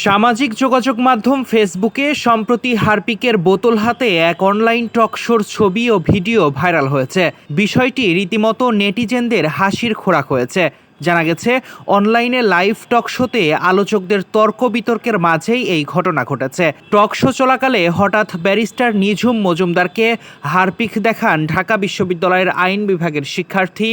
সামাজিক যোগাযোগ মাধ্যম ফেসবুকে সম্প্রতি হারপিকের বোতল হাতে এক অনলাইন টকশোর ছবি ও ভিডিও ভাইরাল হয়েছে। বিষয়টি রীতিমতো নেটিজেনদের হাসির খোরাক হয়েছে। জানা গেছে, অনলাইনে লাইভ টক শোতে আলোচকদের তর্ক বিতর্কের মাঝেই এই ঘটনা ঘটেছে। টক শো চলাকালে হঠাৎ ব্যারিস্টার নিঝুম মজুমদারকে হারপিক দেখান ঢাকা বিশ্ববিদ্যালয়ের আইন বিভাগের শিক্ষার্থী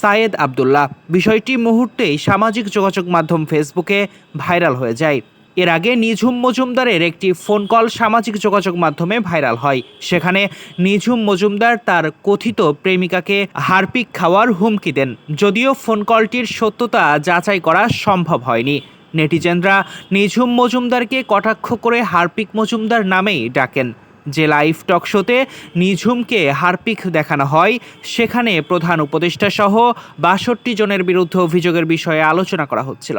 সায়েদ আবদুল্লাহ। বিষয়টি মুহূর্তেই সামাজিক যোগাযোগ মাধ্যম ফেসবুকে ভাইরাল হয়ে যায়। এর আগে নিঝুম মজুমদারের একটি ফোন কল সামাজিক যোগাযোগ মাধ্যমে ভাইরাল হয়। সেখানে নিঝুম মজুমদার তার কথিত প্রেমিকাকে হারপিক খাওয়ার হুমকি দেন। যদিও ফোন কলটির সত্যতা যাচাই করা সম্ভব হয়নি। নেটিজেনরা নিঝুম মজুমদারকে কটাক্ষ করে হারপিক মজুমদার নামেই ডাকেন। যে লাইভ টক শোতে নিঝুমকে হারপিক দেখানো হয়, সেখানে প্রধান উপদেষ্টা সহ বাষট্টি জনের বিরুদ্ধে অভিযোগের বিষয়ে আলোচনা করা হচ্ছিল।